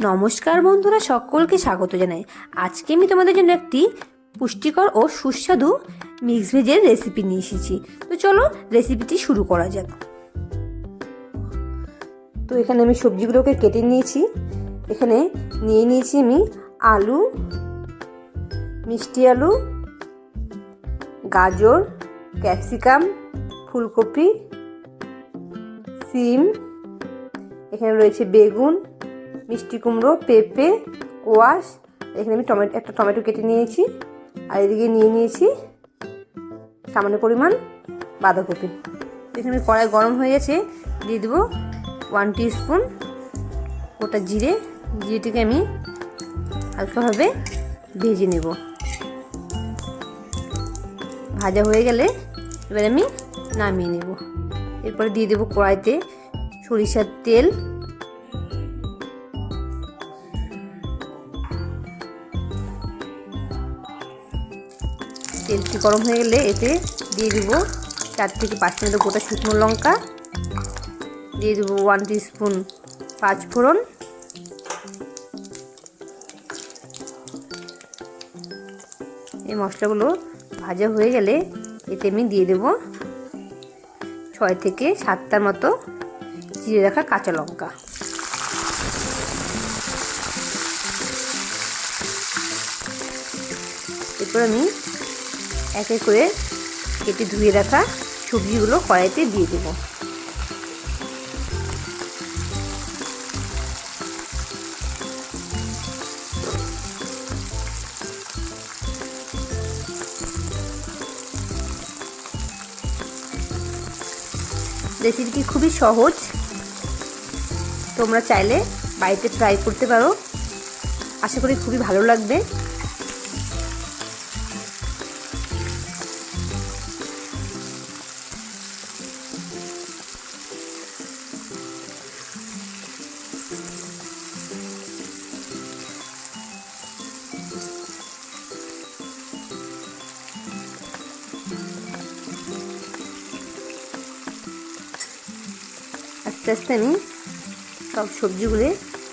নমস্কার বন্ধুরা, সকলকে স্বাগত জানাই। আজকে আমি তোমাদের জন্য একটি পুষ্টিকর ও সুস্বাদু মিক্স ভেজের রেসিপি নিয়ে এসেছি। তো চলো রেসিপিটি শুরু করা যাক। তো এখানে আমি সবজিগুলোকে কেটে নিয়েছি। এখানে নিয়ে নিয়েছি আমি আলু, মিষ্টি আলু, গাজর, ক্যাপসিকাম, ফুলকপি, সিম, এখানে রয়েছে বেগুন মিষ্টি কুমড়ো, পেঁপে, কোয়াশ, এখানে আমি টমেটো, একটা টমেটো কেটে নিয়েছি, আর এদিকে নিয়ে নিয়েছি সামান্য পরিমাণ বাঁধাকপি। এখানে আমি কড়াই গরম হয়ে গেছে, দিয়ে দেবো ওয়ান স্পুন গোটা জিরে, জিরেটিকে আমি হালকাভাবে ভেজে নেব। ভাজা হয়ে গেলে এবার আমি নামিয়ে নেব। এরপরে দিয়ে দেবো কড়াইতে সরিষার তেল তেলটি গরম হয়ে গেলে এতে দিয়ে দেবো চার থেকে পাঁচ মিনিট গোটা শুকনো লঙ্কা। দিয়ে দেবো ওয়ান স্পুন পাঁচ ফোড়ন। এই মশলাগুলো ভাজা হয়ে গেলে এতে আমি দিয়ে দেবো ছয় থেকে সাতটার মতো চিড়ে রাখা কাঁচা লঙ্কা। এরপর আমি এক এক করে কেটে ধুয়ে রাখা সবজিগুলো কড়াইতে দিয়ে দেবো। রেসিপিটি খুবই সহজ। তোমরা চাইলে বাড়িতে ট্রাই করতে পারো। আশা করি খুবই ভালো লাগবে। আস্তে আস্তে আমি সব সবজিগুলো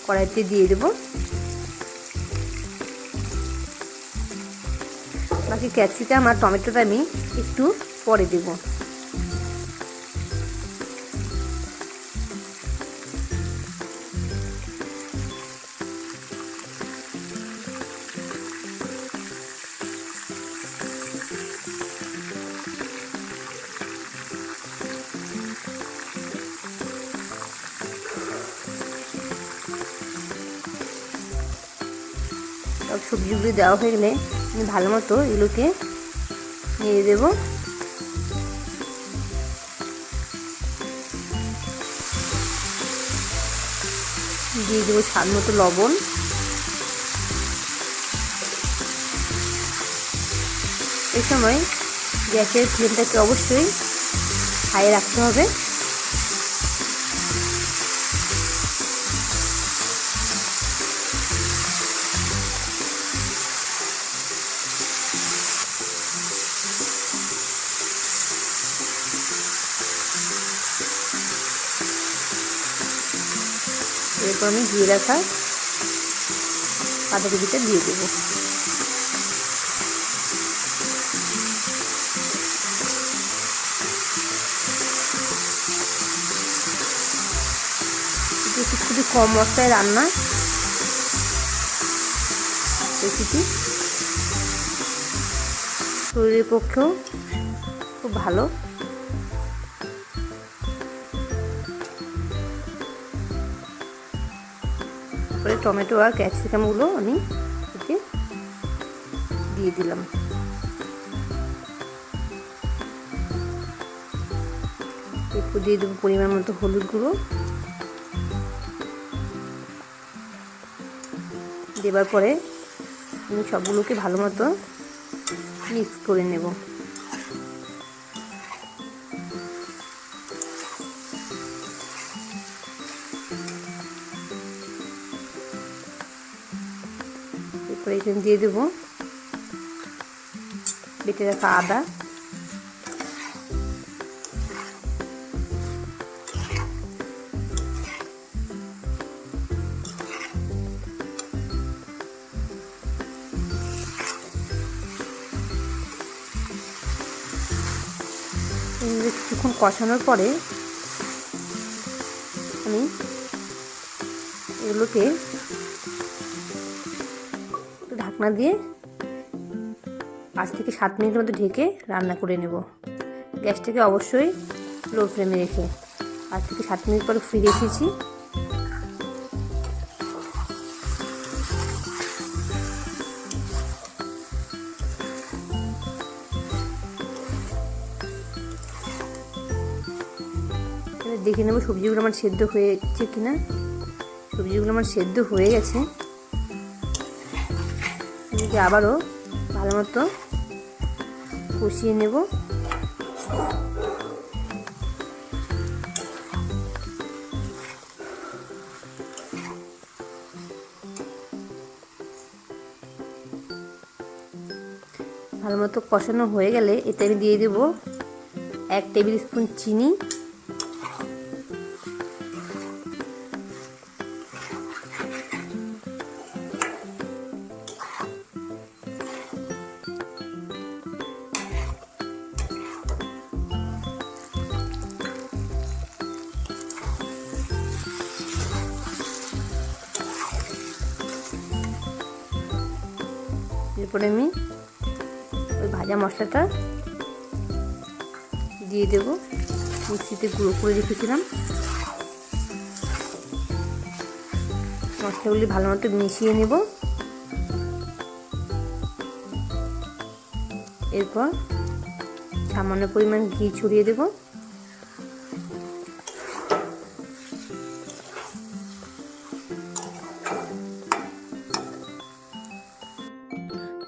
কড়াইতে দিয়ে দেবো। বাকি ক্যাপসিকাম আর টমেটোটা আমি একটু পরে দেব। সব সবজিগুলি দেওয়া হয়ে গেলে আমি ভালো মতো এগুলোকে নিয়ে দেবো। দিয়ে দেবো স্বাদ মতো লবণ। এই সময় গ্যাসের ফ্লেমটাকে অবশ্যই হাই রাখতে হবে। এরপর আমি দিয়ে রাখা বাঁধাকপিটা দিয়ে দেবো। খুবই কম মশলায় রান্না রেসিপি শরীরের পক্ষেও খুব ভালো। তারপরে টমেটো আর ক্যাপসিকামগুলো আমি এতে দিয়ে দিলাম। একটু দিয়ে দেবো পরিমাণ মতো হলুদ গুঁড়ো। দেবার পরে আমি সবগুলোকে ভালো মতো মিক্স করে নেব। তারপরে এখানে দিয়ে দেবো বেটে রাখা আদা। কিছুক্ষণ কষানোর পরে আমি এগুলোকে ঢাকনা দিয়ে পাঁচ থেকে সাত মিনিটের মতো ঢেকে রান্না করে নেব। গ্যাসটাকে অবশ্যই লো ফ্লেমে রেখে পাঁচ থেকে সাত মিনিট পরে ফিরে এসেছি। দেখে নেব সবজিগুলো আমার সেদ্ধ হয়েছে কিনা। সবজিগুলো আমার সেদ্ধ হয়ে গেছে। এদিকে আবারও ভালো মতো কষিয়ে নেব। ভালো মতো কষানো হয়ে গেলে এতে আমি দিয়ে দেবো এক টেবিল স্পুন চিনি। এরপরে আমি ওই ভাজা মশলাটা দিয়ে দেবো। মিক্সিতে গুঁড়ো করে রেখেছিলাম। মশলাগুলি ভালো মতো মিশিয়ে নেব। এরপর সামান্য পরিমাণ ঘি ছড়িয়ে দেবো।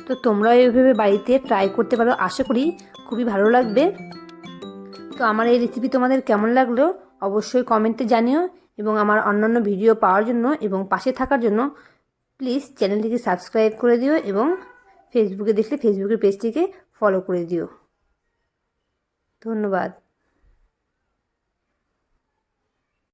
তো তোমরা এইভাবে বাড়িতে ট্রাই করতে পারো। আশা করি খুবই ভালো লাগবে। তো আমার এই রেসিপি তোমাদের কেমন লাগল অবশ্যই কমেন্টে জানিও এবং আমার অন্যান্য ভিডিও পাওয়ার জন্য এবং পাশে থাকার জন্য প্লিজ চ্যানেলটিকে সাবস্ক্রাইব করে দিও এবং ফেসবুকে দেখলে ফেসবুকের পেজটিকে ফলো করে দিও। ধন্যবাদ।